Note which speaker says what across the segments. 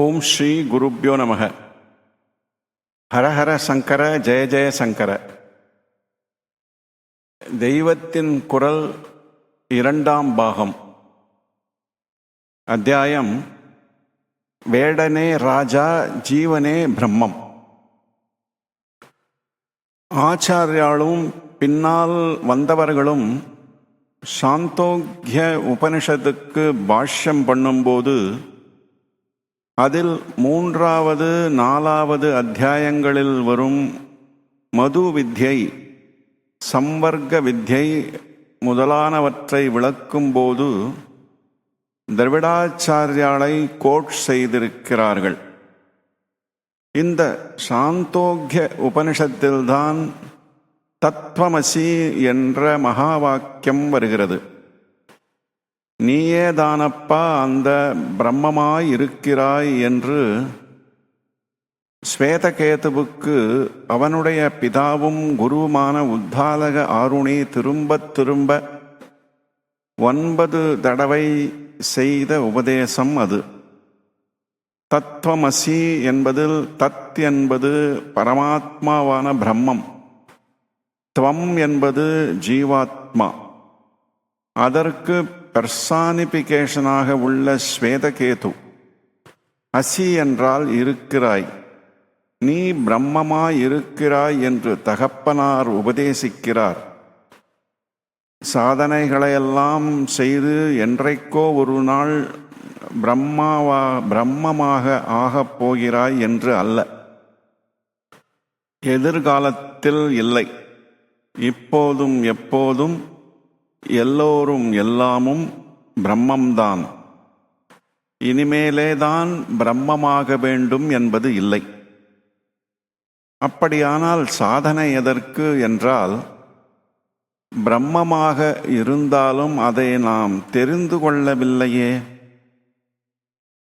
Speaker 1: ஓம் ஸ்ரீ குருப்யோ நமக. ஹரஹர சங்கர ஜெய ஜெய சங்கர. தெய்வத்தின் குரல் இரண்டாம் பாகம். அத்தியாயம் வேடனே ராஜா ஜீவனே பிரம்மம். ஆச்சாரியாலும் பின்னால் வந்தவர்களும் சாந்தோக்கிய உபனிஷத்துக்கு பாஷ்யம் பண்ணும்போது அதில் மூன்றாவது நாலாவது அத்தியாயங்களில் வரும் மது வித்யை சம்வர்க்க வித்யை முதலானவற்றை விளக்கும்போது திரவிடாச்சாரியாலை கோட் செய்திருக்கிறார்கள். இந்த சாந்தோக்கிய உபனிஷத்தில்தான் தத்வமசி என்ற மகா வாக்கியம் வருகிறது. நீயே தானப்பா அந்த பிரம்மமாய் இருக்கிறாய் என்று ஸ்வேதகேதுவுக்கு அவனுடைய பிதாவும் குருவுமான உத்தாலக ஆருணி திரும்பத் திரும்ப ஒன்பது தடவை செய்த உபதேசம் அது. தத்துவமசி என்பதில் தத் என்பது பரமாத்மாவான பிரம்மம். துவம் என்பது ஜீவாத்மா. அதற்கு பெர்சானிபிகேஷனாக உள்ள ஸ்வேதகேது. அசி என்றால் இருக்கிறாய். நீ பிரம்மமாய் இருக்கிறாய் என்று தகப்பனார் உபதேசிக்கிறார். சாதனைகளையெல்லாம் செய்து என்றைக்கோ ஒரு நாள் பிரம்மாவா பிரம்மமாக ஆகப் போகிறாய் என்று அல்ல. எதிர்காலத்தில் இல்லை. இப்போதும் எப்போதும் எல்லோரும் எல்லாமும் பிரம்மம்தான். இனிமேலேதான் பிரம்மமாக வேண்டும் என்பது இல்லை. அப்படியானால் சாதனை எதற்கு என்றால் பிரம்மமாக இருந்தாலும் அதை நாம் தெரிந்து கொள்ளவில்லையே.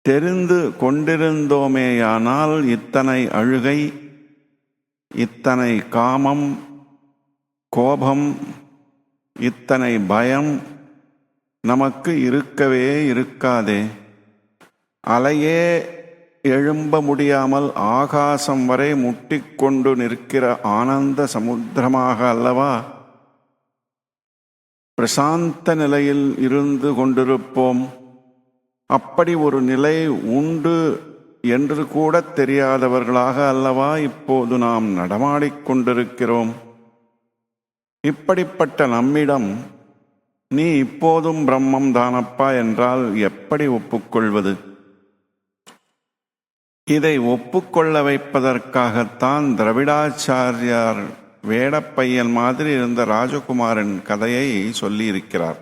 Speaker 1: தெரிந்து கொண்டிருந்தோமேயானால் இத்தனை அழுகை இத்தனை காமம் கோபம் இத்தனை பயம் நமக்கு இருக்கவே இருக்காதே. அலையே எழும்ப முடியாமல் ஆகாசம் வரை முட்டிக்கொண்டு நிற்கிற ஆனந்த சமுத்திரமாக அல்லவா? பிரசாந்த நிலையில் இருந்து கொண்டிருப்போம். அப்படி ஒரு நிலை உண்டு என்று கூட தெரியாதவர்களாக அல்லவா இப்போது நாம் நடமாடிக்கொண்டிருக்கிறோம் இப்படிப்பட்ட நம்மிடம் நீ இப்போதும் பிரம்மம் தானப்பா என்றால் எப்படி ஒப்புக்கொள்வது? இதை ஒப்புக்கொள்ள வைப்பதற்காகத்தான் திரவிடாச்சாரியார் வேடப்பையன் மாதிரி இருந்த ராஜகுமாரன் கதையை சொல்லியிருக்கிறார்.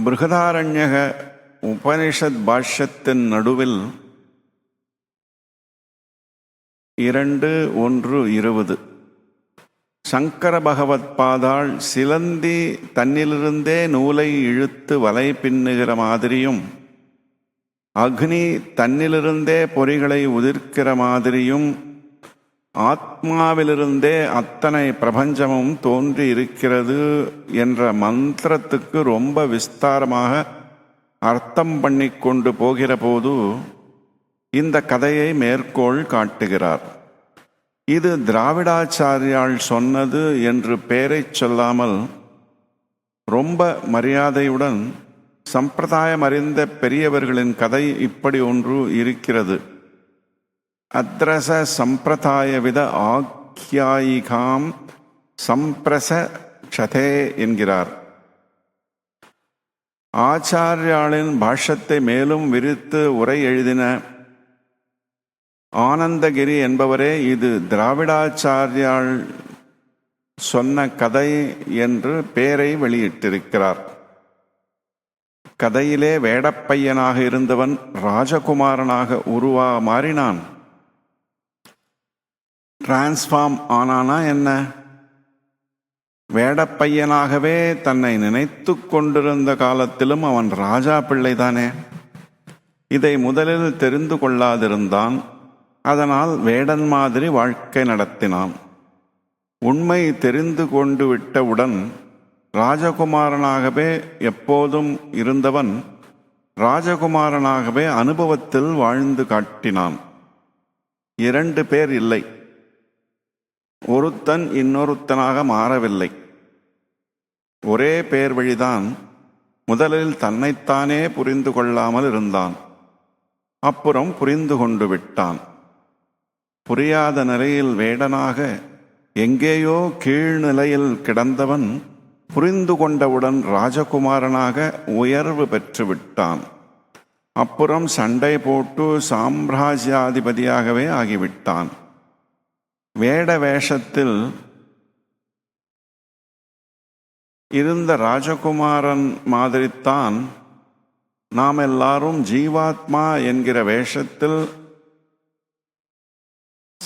Speaker 1: பிருகதாரண்யக உபனிஷத் பாஷ்யத்தின் நடுவில் இரண்டு ஒன்று இருபது. சங்கர பகவத் பாதாள் சிலந்தி தன்னிலிருந்தே நூலை இழுத்து வலை பின்னுகிற மாதிரியும் அக்னி தன்னிலிருந்தே பொறிகளை உதிர்க்கிற மாதிரியும் ஆத்மாவிலிருந்தே அத்தனை பிரபஞ்சமும் தோன்றி இருக்கிறது என்ற மந்திரத்துக்கு ரொம்ப விஸ்தாரமாக அர்த்தம் பண்ணி கொண்டு போகிற போது இந்த கதையை மேற்கோள் காட்டுகிறார். இது திராவிடாச்சாரியால் சொன்னது என்று பெயரைச் சொல்லாமல் ரொம்ப மரியாதையுடன் சம்பிரதாயம் அறிந்த பெரியவர்களின் கதை இப்படி ஒன்று இருக்கிறது. அத்ரச சம்பிரதாயவித ஆக்கியாயிகாம் சம்பிரச க்ஷதே என்கிறார். ஆச்சாரியாளின் பாஷத்தை மேலும் விரித்து உரை எழுதின ஆனந்தகிரி என்பவரே இது திராவிடாச்சாரியால் சொன்ன கதை என்று பெயரை வெளியிட்டிருக்கிறார். கதையிலே வேடப்பையனாக இருந்தவன் ராஜகுமாரனாக உருவா மாறினான். டிரான்ஸ்ஃபார்ம் ஆனானா என்ன? வேடப்பையனாகவே தன்னை நினைத்து கொண்டிருந்த காலத்திலும் அவன் ராஜா பிள்ளைதானே. இதை முதலில் தெரிந்து கொள்ளாதிருந்தான் அதனால் வேடன் மாதிரி வாழ்க்கை நடத்தினான். உண்மை தெரிந்து கொண்டு விட்டவுடன் ராஜகுமாரனாகவே எப்போதும் இருந்தவன் ராஜகுமாரனாகவே அனுபவத்தில் வாழ்ந்து காட்டினான். இரண்டு பேர் இல்லை. ஒருத்தன் இன்னொருத்தனாக மாறவில்லை. ஒரே பேர் வழிதான் முதலில் தன்னைத்தானே புரிந்து கொள்ளாமல் இருந்தான். அப்புறம் புரிந்து கொண்டு விட்டான். புரியாத நிலையில் வேடனாக எங்கேயோ கீழ்நிலையில் கிடந்தவன் புரிந்து கொண்டவுடன் ராஜகுமாரனாக உயர்வு பெற்றுவிட்டான் அப்புறம் சண்டை போட்டு சாம்ராஜ்யாதிபதியாகவே ஆகிவிட்டான். வேட வேஷத்தில் இருந்த ராஜகுமாரன் மாதிரித்தான் நாம் எல்லாரும் ஜீவாத்மா என்கிற வேஷத்தில்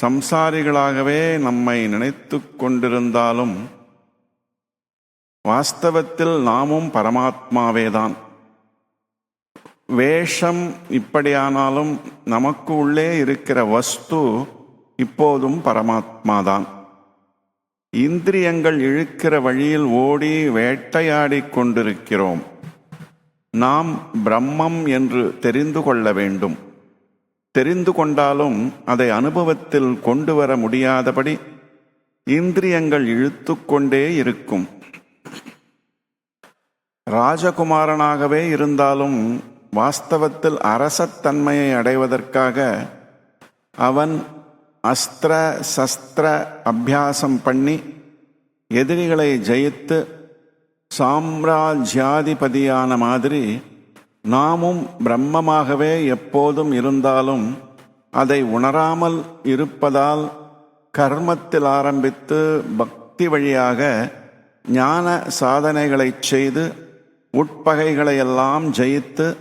Speaker 1: சம்சாரிகளாகவே நம்மை நினைத்து கொண்டிருந்தாலும் வாஸ்தவத்தில் நாமும் பரமாத்மாவேதான். வேஷம் இப்படியானாலும் நமக்கு உள்ளே இருக்கிற வஸ்து இப்போதும் பரமாத்மாதான். இந்திரியங்கள் இழுக்கிற வழியில் ஓடி வேட்டையாடி கொண்டிருக்கிறோம். நாம் பிரம்மம் என்று தெரிந்து கொள்ள வேண்டும். தெரிந்து கொண்டாலும் அதை அனுபவத்தில் கொண்டு வர முடியாதபடி இந்திரியங்கள் இழுத்து கொண்டே இருக்கும். ராஜகுமாரனாகவே இருந்தாலும் வாஸ்தவத்தில் அரசத்தன்மையை அடைவதற்காக அவன் அஸ்திர சஸ்திர அபியாசம் பண்ணி எதிரிகளை ஜெயித்து சாம்ராஜ்யாதிபதியான மாதிரி நாமும் பிரம்மமாகவே எப்போதும் இருந்தாலும் அதை உணராமல் இருப்பதால் கர்மத்தில் ஆரம்பித்து பக்தி வழியாக ஞான சாதனைகளைச் செய்து உட்பகைகளையெல்லாம் ஜெயித்து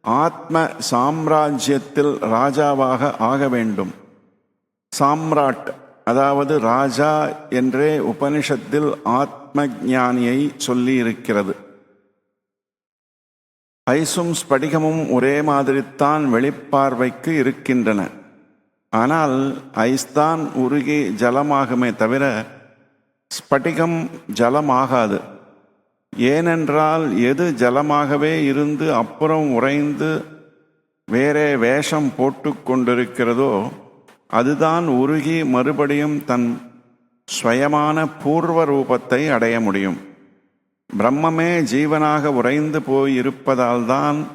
Speaker 1: ஆத்ம சாம்ராஜ்யத்தில் ராஜாவாக ஆக வேண்டும். சாம்ராட் அதாவது ராஜா என்றே உபனிஷத்தில் ஆத்ம ஞானியை சொல்லி ஐஸும் ஐசும் ஸ்படிகமும் ஒரே மாதிரித்தான் வெளிப்பார்வைக்கு இருக்கின்றன. ஆனால் ஐஸ்தான் உருகி ஜலமாகுமே தவிர ஸ்படிகம் ஜலமாகாது. ஏனென்றால் எது ஜலமாகவே இருந்து அப்புறம் உறைந்து வேறே வேஷம் போட்டு கொண்டிருக்கிறதோ அதுதான் உருகி மறுபடியும் தன் ஸ்வயமான பூர்வ ரூபத்தை அடைய முடியும். பிரம்மமே ஜீவனாக உறைந்து போய் இருப்பதால் தான்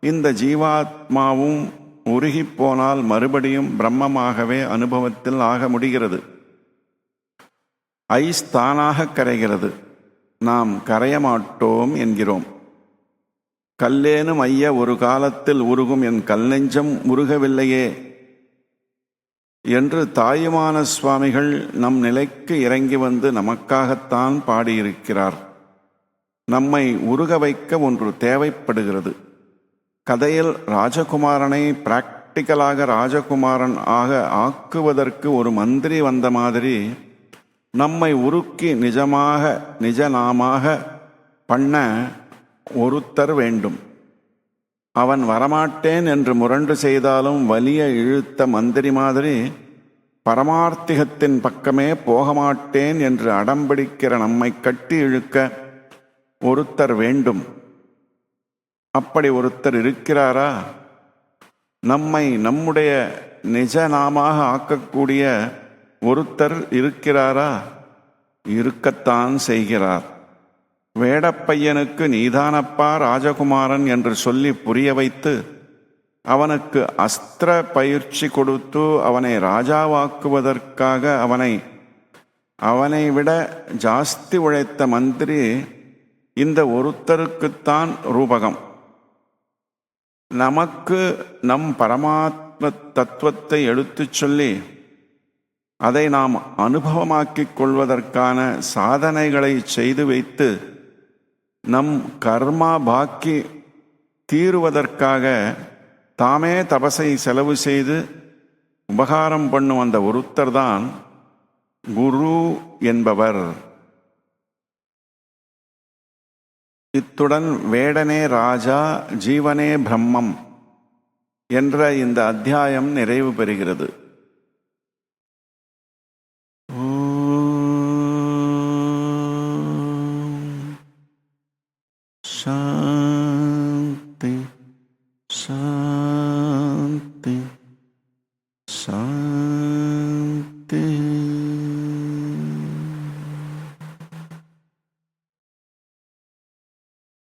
Speaker 1: இந்த ஜீவாத்மாவும் உருகிப் போனால் மறுபடியும் பிரம்மமாகவே அனுபவத்தில் ஆக முடிகிறது. ஐஸ் தானாக கரைகிறது. நாம் கரையமாட்டோம் என்கிறோம். கல்லேனும் ஐய ஒரு காலத்தில் உருகும் என் கல்நெஞ்சம் உருகவில்லையே. என்று தாயுமான சுவாமிகள் நம் நிலைக்கு இறங்கி வந்து நமக்காகத்தான் பாடியிருக்கிறார். நம்மை உருக வைக்க ஒன்று தேவைப்படுகிறது. கதையில் ராஜகுமாரனை பிராக்டிக்கலாக ராஜகுமாரன் ஆக ஆக்குவதற்கு ஒரு மந்திரி வந்த மாதிரி நம்மை உருக்கி நிஜமாக நிஜநாமாக பண்ண ஒருத்தர் வேண்டும். அவன் வரமாட்டேன் என்று முரண்டு செய்தாலும் வலிய இழுத்த மந்திரி மாதிரி பரமார்த்திகத்தின் பக்கமே போக மாட்டேன் என்று அடம்பிடிக்கிற நம்மை கட்டி இழுக்க ஒருத்தர் வேண்டும். அப்படி ஒருத்தர் இருக்கிறாரா? நம்மை நம்முடைய நிஜ நாமாக ஆக்கக்கூடிய ஒருத்தர் இருக்கிறாரா? இருக்கத்தான் செய்கிறார். வேடப்பையனுக்கு நீதானப்பா ராஜகுமாரன் என்று சொல்லி புரிய வைத்து அவனுக்கு அஸ்திர பயிற்சி கொடுத்து அவனை ராஜாவாக்குவதற்காக அவனை அவனை விட ஜாஸ்தி உழைத்த மந்திரி இந்த ஒருத்தருக்குத்தான் ரூபகம். நமக்கு நம் பரமாத்ம தத்துவத்தை எடுத்துச் சொல்லி அதை நாம் அனுபவமாக்கிக் கொள்வதற்கான சாதனைகளை செய்து வைத்து நம் கர்மா பாக்கி தீருவதற்காக தாமே தபசை செலவு செய்து உபகாரம் பண்ணும் அந்த ஒருத்தர் தான் குரு என்பவர். இத்துடன் வேடனே ராஜா ஜீவனே பிரம்மம் என்ற இந்த அத்தியாயம் நிறைவு பெறுகிறது.